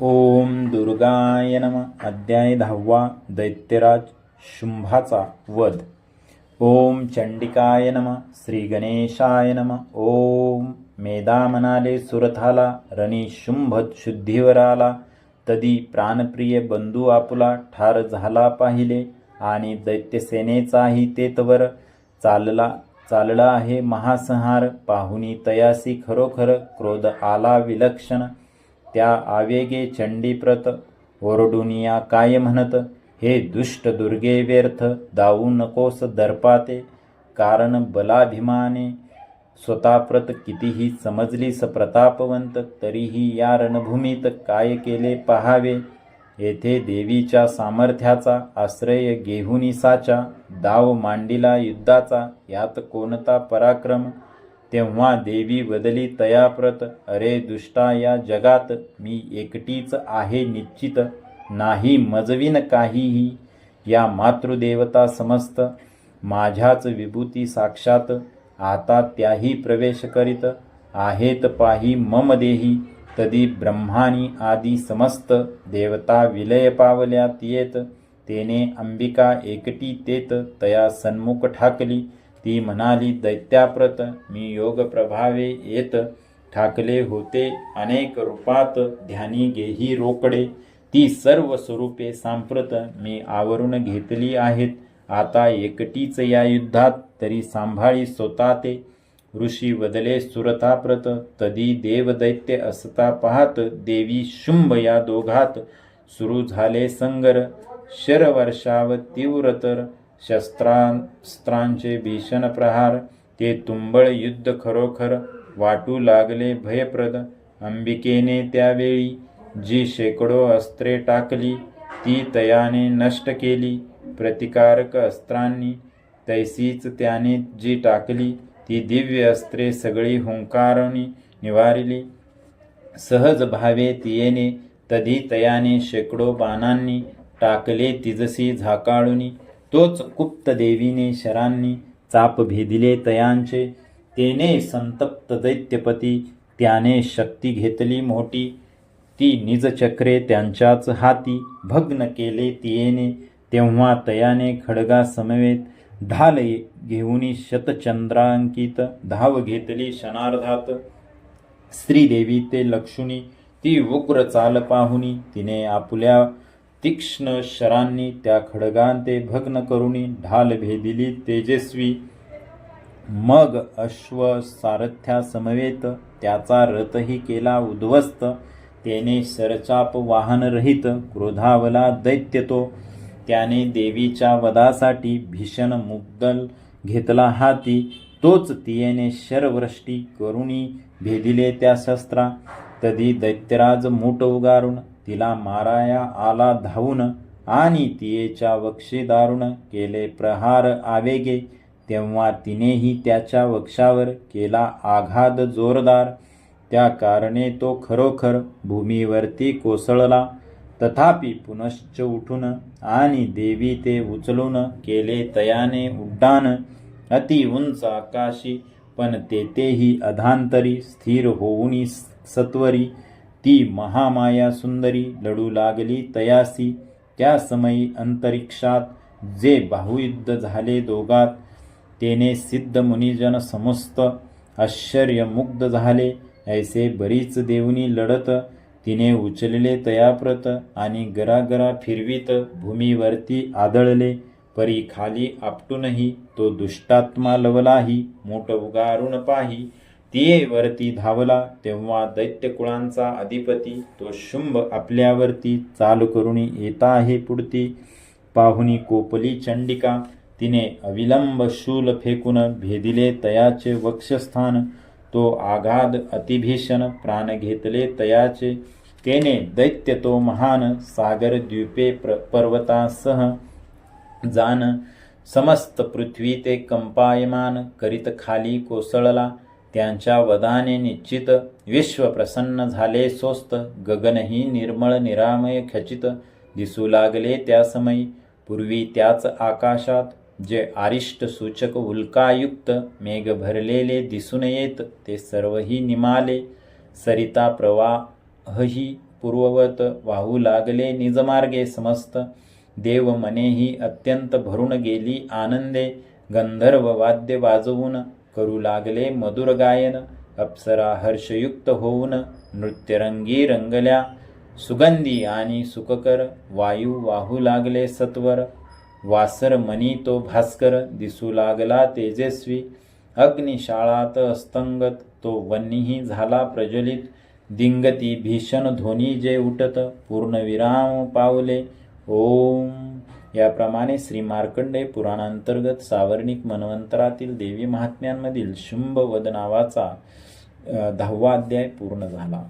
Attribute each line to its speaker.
Speaker 1: ओम दुर्गाय नम. अध्याय दहावा दैत्यराज शुंभाचा वध. ओम चंडिकाय नम. श्री गणेशाय नम. ओम मेधा म्हणाले सुरथाला रणी शुंभ शुद्धीवर आला तदी प्राणप्रिय बंधू आपुला ठार झाला पाहिले आणि दैत्यसेनेचाही तेतवर चालला चालला आहे महासंहार. पाहुनी तयासी खरोखर क्रोध आला विलक्षण. त्या आवेगे चंडीप्रत ओरडुनिया काय म्हणत? हे दुष्ट दुर्गे व्यर्थ दाऊ नकोस दर्पाते. कारण बलाभिमाने स्वतःप्रत कितीही समजलीस प्रतापवंत तरीही या रणभूमीत काय केले पहावे? येथे देवीच्या सामर्थ्याचा आश्रय घेहुनिसाचा दाव मांडिला युद्धाचा यात कोणता पराक्रम? तेव्हा देवी बदली तयाप्रत अरे दुष्टा या जगात मी एकटीच आहे निश्चित नाही मजवीन काहीही. या मातृदेवता समस्त माझ्याच विभूती साक्षात आता त्याही प्रवेश करीत आहेत पाही मम देही. तदी ब्रह्मानी आदी समस्त देवता विलय पावल्यात येत तेने अंबिका एकटी तेत तया सन्मुख ठाकली. ती म्हणाली दैत्याप्रत मी योग प्रभावे येत. ठाकले होते अनेक रूपात ध्यानी गेही रोकडे. ती सर्व स्वरूपे सांप्रत मी आवरून घेतली आहेत. आता एकटीच या युद्धात तरी सांभाळी स्वतः ते. ऋषी बदले सुरताप्रत तदी देव दैत्य असता पाहत. देवी शुंभ या दोघात. सुरू झाले संगर. शरवर्षाव तीव्रतर शस्त्रास्त्रांचे भीषण प्रहार ते तुंबळ युद्ध खरोखर वाटू लागले भयप्रद. अंबिकेने त्यावेळी जी शेकडो अस्त्रे टाकली ती तयाने नष्ट केली. प्रतिकारक अस्त्रांनी तैसीच त्याने जी टाकली ती दिव्य अस्त्रे सगळी हुंकारुनी निवारली. सहज भावे तियेने तधी तयाने शेकडो बाणांनी टाकले तिजसी झाकाळुनी. तोच कुप्त देवीने शरांनी चाप भेदिले तयांचे. तेने संतप्त दैत्यपती त्याने शक्ती घेतली मोठी. ती निजचक्रे त्यांच्याच हाती भग्न केले तियेने. तेव्हा तयाने खडगा समवेत ढाल घेऊनी शतचंद्रांकित धाव घेतली क्षणार्धात. स्त्रीदेवी ते लक्ष्मी ती उग्र चाल पाहुनी तिने आपल्या तीक्ष्ण शरांनी त्या खडगांते भग्न करुणी ढाल भेदिली तेजस्वी. मग अश्व सारथ्या समवेत त्याचा रथही केला उद्ध्वस्त. तेने सरचाप वाहन रहित क्रोधावला दैत्य तो त्याने देवीच्या वधासाठी भीषण मुद्दल घेतला हाती. तोच तियेने शरवृष्टी करुणी भेदिले त्या शस्त्रा. तधी दैत्यराज मूठ उगारून तिला माराया आला धावून आणि तियेच्या वक्षे दारुण केले प्रहार आवेगे तेव्हा तिनेही त्याच्या वक्षावर केला आघात जोरदार. त्या कारणे तो खरोखर भूमीवरती कोसळला. तथापि पुनश्च उठून आणि देवी ते उचलून केले तयाने उड्डाण. अति उंच आकाशी पण तेथेही अधांतरी स्थिर होऊनी सत्वरी. ती महामाया सुंदरी लढू लागली तयासी. त्या समयी अंतरिक्षात जे बाहुयुद्ध झाले दोघात तेने सिद्ध मुनिजन समस्त आश्चर्यमुग्ध झाले. ऐसे बरीच देवनी लढत तिने उचलले तयाप्रत आणि गरागरा फिरवीत भूमीवरती आदळले. परी खाली आपटूनही तो दुष्टात्मा लवलाही मोठ उगारून पाही. तिये वरती धावला तेव्हा दैत्यकुळांचा अधिपती तो शुंभ आपल्यावरती चाल करुणी येता आहे पुढती. पाहुणी कोपली चंडिका तिने अविलंब शूल फेकून भेदिले तयाचे वक्षस्थान. तो आघाद अतिभीषण प्राण घेतले तयाचे. तेने दैत्य तो महान सागर द्वीपे प्र पर्वतासह जान. समस्त पृथ्वी ते कंपायमान करीत खाली कोसळला. त्यांच्या वदाने निश्चित विश्व प्रसन्न झाले स्वस्त गगनही निर्मळ निरामय खचित. दिसू लागले त्या समयी. पूर्वी त्याच आकाशात जे आरिष्ट सूचक उल्कायुक्त मेघ भरलेले दिसून येत ते सर्वही निमाले. सरिता प्रवाहही पूर्ववत वाहू लागले निजमार्गे समस्त. देव मनेही अत्यंत भरून गेली आनंदे. गंधर्व वाद्य वाजवून करू लागले मधुर गायन अप्सरा हर्षयुक्त होऊन नृत्यरंगी रंगल्या सुगंधी आणि सुखकर वायू वाहू लागले सत्वर वासर मनी तो भास्कर दिसू लागला तेजस्वी अग्निशाळात अस्तंगत तो वन्नीही झाला प्रज्वलित दिंगती भीषण ध्वनी जे उठत पूर्णविराम पावले ओम याप्रमाणे श्री मार्कंडेय पुराणांतर्गत सावर्णिक मन्वंतरातील देवी महात्म्यांमधील शुंभ वद नावाचा दहावा अध्याय पूर्ण झाला.